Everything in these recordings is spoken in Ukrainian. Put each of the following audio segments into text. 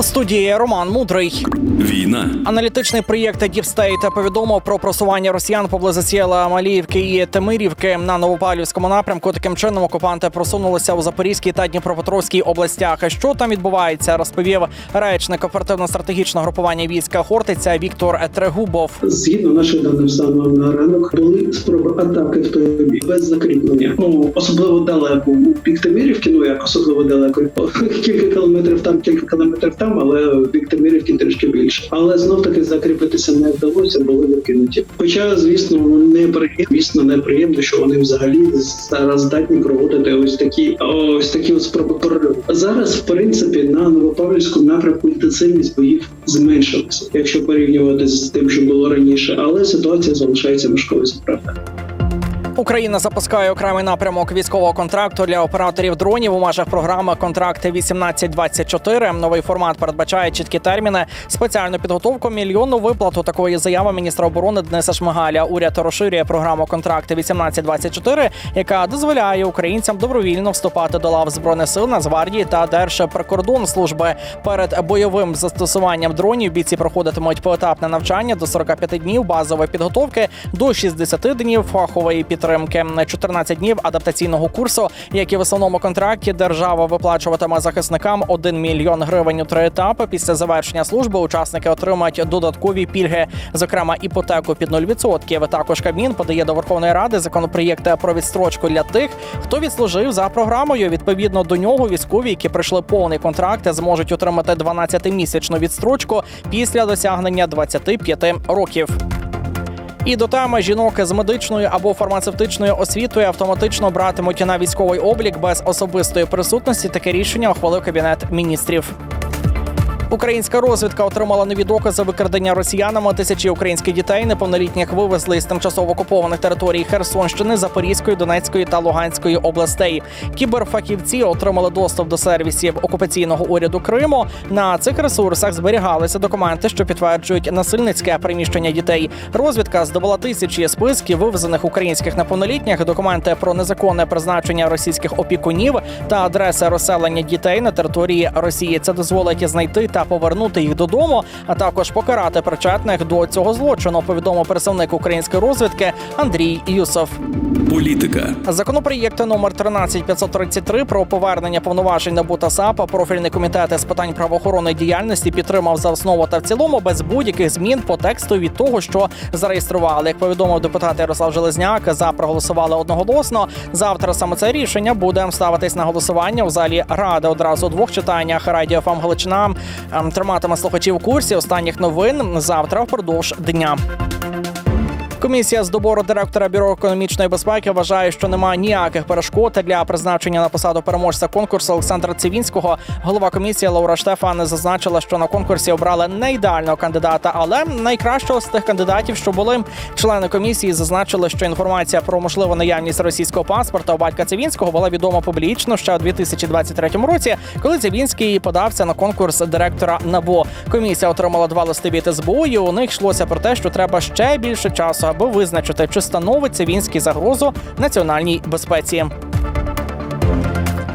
У студії Роман Мудрий. Війна Аналітичний проєкт Deep State повідомив про просування росіян поблизу сіла Маліївки і Темирівки на Новопавлівському напрямку. Таким чином окупанти просунулися у Запорізькій та Дніпропетровській областях. Що там відбувається, розповів речник оперативно-стратегічного групування війська Хортиця Віктор Трегубов. Згідно наших даних станом на ранок були спроби атаки в той бік без закріплення. Ну особливо далеко бік Темирівки, ну як особливо далеко кілька кілометрів там, кілька кілометрів там, але в бік Темирівки трішки більше. Але знов таки закріпитися не вдалося, були викинуті. Хоча, звісно, неприємно, звісно, неприємно, що вони взагалі зараз здатні проводити ось такі ось такі спроби прориву. Зараз, в принципі, на Новопавлівському напрямку інтенсивність боїв зменшилася, якщо порівнювати з тим, що було раніше, але ситуація залишається важкою це правда. Україна запускає окремий напрямок військового контракту для операторів дронів у межах програми Контракти 1824 Новий формат передбачає чіткі терміни, спеціальну підготовку, мільйонну виплату. Такої заяви міністра оборони Дениса Шмигаля. Уряд розширює програму Контракти 1824 яка дозволяє українцям добровільно вступати до лав збройних сил Нацгвардії та Держприкордонслужби. Перед бойовим застосуванням дронів бійці проходитимуть поетапне навчання до 45 днів базової підготовки, до 60 днів фахової підтримки, 14 днів адаптаційного курсу, як і в основному контракті держава виплачуватиме захисникам 1 мільйон гривень у три етапи. Після завершення служби учасники отримають додаткові пільги, зокрема іпотеку під 0%. Також Кабмін подає до Верховної Ради законопроєкт про відстрочку для тих, хто відслужив за програмою. Відповідно до нього, військові, які пройшли повний контракт, зможуть отримати 12-місячну відстрочку після досягнення 25 років. І до теми жінок з медичною або фармацевтичною освітою автоматично братимуть на військовий облік без особистої присутності. Таке рішення ухвалив кабінет міністрів. Українська розвідка отримала нові докази викрадення росіянами. Тисячі українських дітей неповнолітніх вивезли з тимчасово окупованих територій Херсонщини, Запорізької, Донецької та Луганської областей. Кіберфахівці отримали доступ до сервісів окупаційного уряду Криму. На цих ресурсах зберігалися документи, що підтверджують насильницьке приміщення дітей. Розвідка здобула тисячі списків вивезених українських неповнолітніх, документи про незаконне призначення російських опікунів та адреси розселення дітей на території Росії. Це дозволить знайти та повернути їх додому, а також покарати причетних до цього злочину. Повідомив представник української розвідки Андрій Юсов. політика Законопроєкт номер 13533 про повернення повноважень НАБУ та САПа профільний комітет з питань правоохоронної діяльності підтримав за основу та в цілому без будь-яких змін по тексту від того, що зареєстрували. Як повідомив депутат Ярослав Железняк, за проголосували одноголосно. Завтра саме це рішення буде ставитись на голосування в залі ради одразу у двох читаннях. Радіо ФАМ Галичина триматиме слухачів в курсі останніх новин завтра впродовж дня. Комісія з добору директора бюро економічної безпеки вважає, що немає ніяких перешкод для призначення на посаду переможця конкурсу Олександра Цивінського. Голова комісії Лаура Штефан зазначила, що на конкурсі обрали не ідеального кандидата, але найкращого з тих кандидатів, що були члени комісії, зазначили, що інформація про можливу наявність російського паспорта у батька Цивінського була відома публічно ще у 2023 році, коли Цивінський подався на конкурс директора НАБУ. Комісія отримала два листи від СБУ, і у них йшлося про те, що треба ще більше часу, аби визначити, чи становить Цивінський загрозу національній безпеці.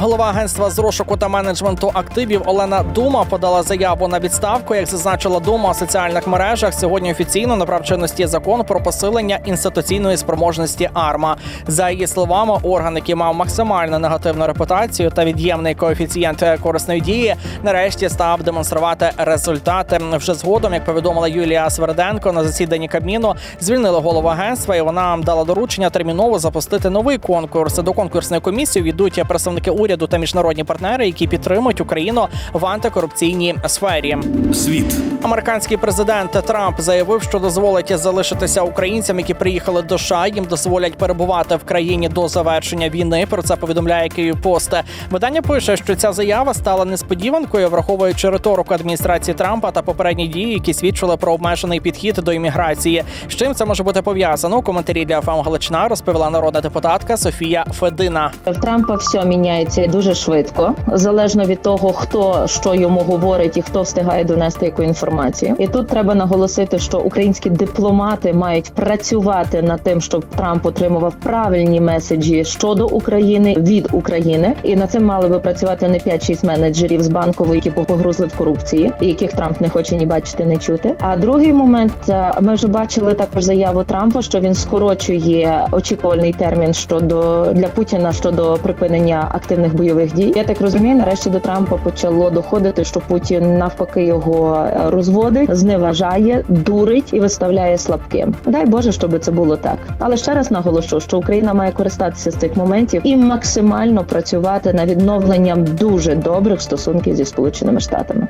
Голова агентства з розшуку та менеджменту активів Олена Дума подала заяву на відставку. Як зазначила Дума у соціальних мережах, сьогодні офіційно набрав чинності закон про посилення інституційної спроможності АРМА. За її словами, орган, який мав максимально негативну репутацію та від'ємний коефіцієнт корисної дії, нарешті став демонструвати результати. Вже згодом, як повідомила Юлія Сверденко на засіданні Кабміну, звільнили голову агентства, і вона дала доручення терміново запустити новий конкурс. До конкурсної комісії війдуть представники уряду та міжнародні партнери, які підтримують Україну в антикорупційній сфері. світ Американський президент Трамп заявив, що дозволить залишитися українцям, які приїхали до США. Їм дозволять перебувати в країні до завершення війни. Про це повідомляє Київпост. Видання пише, що ця заява стала несподіванкою, враховуючи риторику адміністрації Трампа та попередні дії, які свідчили про обмежений підхід до імміграції. З чим це може бути пов'язано? У коментарі для ФАМ Галичина розповіла народна депутатка Софія Федина. В Трампа все меняется інформація дуже швидко, залежно від того, хто що йому говорить і хто встигає донести яку інформацію. І тут треба наголосити, що українські дипломати мають працювати над тим, щоб Трамп отримував правильні меседжі щодо України від України, і на цим мали би працювати не 5-6 менеджерів з банкової, які погрузли в корупції, яких Трамп не хоче ні бачити, ні чути. А другий момент е, ми вже бачили також заяву Трампа, що він скорочує очікувальний термін щодо для Путіна щодо припинення активних бойових дій. Я так розумію, нарешті до Трампа почало доходити, що Путін навпаки його е, розводить, зневажає, дурить і виставляє слабким. Дай Боже, щоб це було так. Але ще раз наголошу, що Україна має користатися з цих моментів і максимально працювати на відновленням дуже добрих стосунків зі сполученими штатами.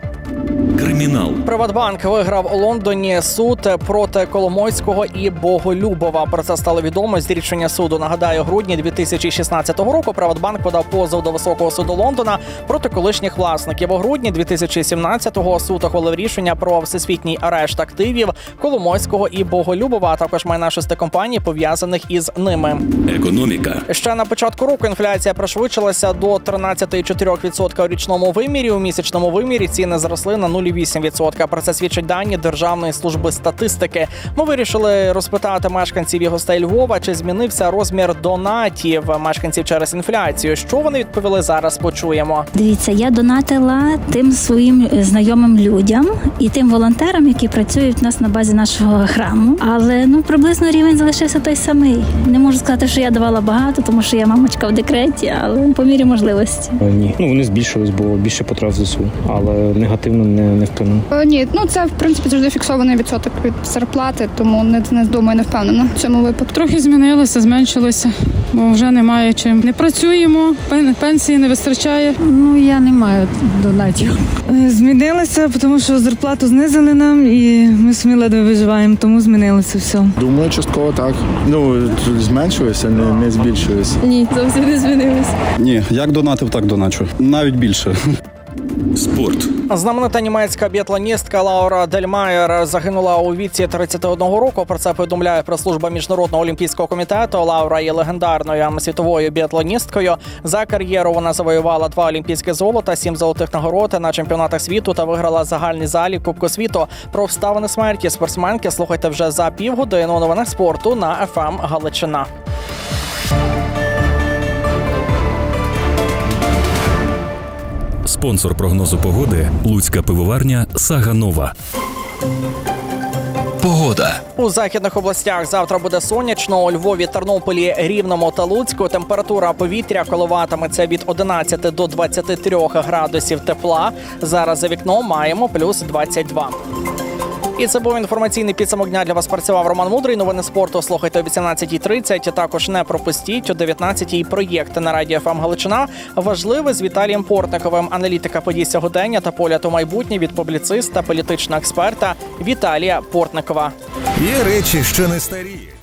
Кримінал. Приватбанк виграв у Лондоні суд проти Коломойського і Боголюбова. Про це стало відомо з рішення суду. Нагадаю, грудні 2016 року Приватбанк подав позов до високого суду Лондона проти колишніх власників. У грудні 2017-го суд ухвалив рішення про всесвітній арешт активів Коломойського і Боголюбова, а також майна шести компаній, пов'язаних із ними. Економіка. Ще на початку року інфляція пришвидшилася до 13,4% у річному вимірі. У місячному вимірі ціни зросли на 0,8%. Про це свідчать дані Державної служби статистики. Ми вирішили розпитати мешканців і гостей Львова, чи змінився розмір донатів мешканців через інфляцію. Що вони відповіли зараз? Почуємо. Дивіться, я донатила тим своїм знайомим людям і тим волонтерам, які працюють у нас на базі нашого храму. Але ну приблизно рівень залишився той самий. Не можу сказати, що я давала багато, тому що я мамочка в декреті, але по мірі можливості. Ні, ну вони збільшились, бо більше потрав ЗСУ, але негативно не, не вплинуло. Е, Ні, ну це в принципі завжди фіксований відсоток від зарплати, тому не, не думаю, не впевнена в цьому випадку. Трохи змінилося, зменшилося, бо вже немає чим. Не працюємо, пен- пенсії не вистачає. Ну я не маю донатів. Е, Змінилося, тому що зарплату знизили нам, і ми самі ледве виживаємо, тому змінилося все. Думаю, частково так. Ну зменшилося, не, не збільшилося. Ні, зовсім не змінилося. Ні, як донатив, так доначу. Навіть більше. Спорт. Знаменита німецька біатлоністка Лаура Дельмайер загинула у віці 31 року. Про це повідомляє прес-служба міжнародного олімпійського комітету. Лаура є легендарною світовою біатлоністкою. За кар'єру вона завоювала два олімпійські золота, сім золотих нагород на чемпіонатах світу та виграла загальний залік Кубку світу. Про обставини смерті спортсменки слухайте вже за півгодини у новинах спорту на ФМ Галичина. Спонсор прогнозу погоди Луцька пивоварня Сага Нова. Погода. У західних областях завтра буде сонячно. У Львові, Тернополі, Рівному та Луцьку температура повітря коливатиметься від 11 до 23 градусів тепла. Зараз за вікном маємо плюс 22. І це був інформаційний підсумок дня для вас. Працював Роман Мудрий. Новини спорту слухайте о 18.30. Також не пропустіть о 19.00 проєкт на радіо ФМ Галичина. Важливе з Віталієм Портниковим. Аналітика подій сьогодення та поля у майбутнє від публіциста, політичного експерта Віталія Портникова. Є речі, що не старіють.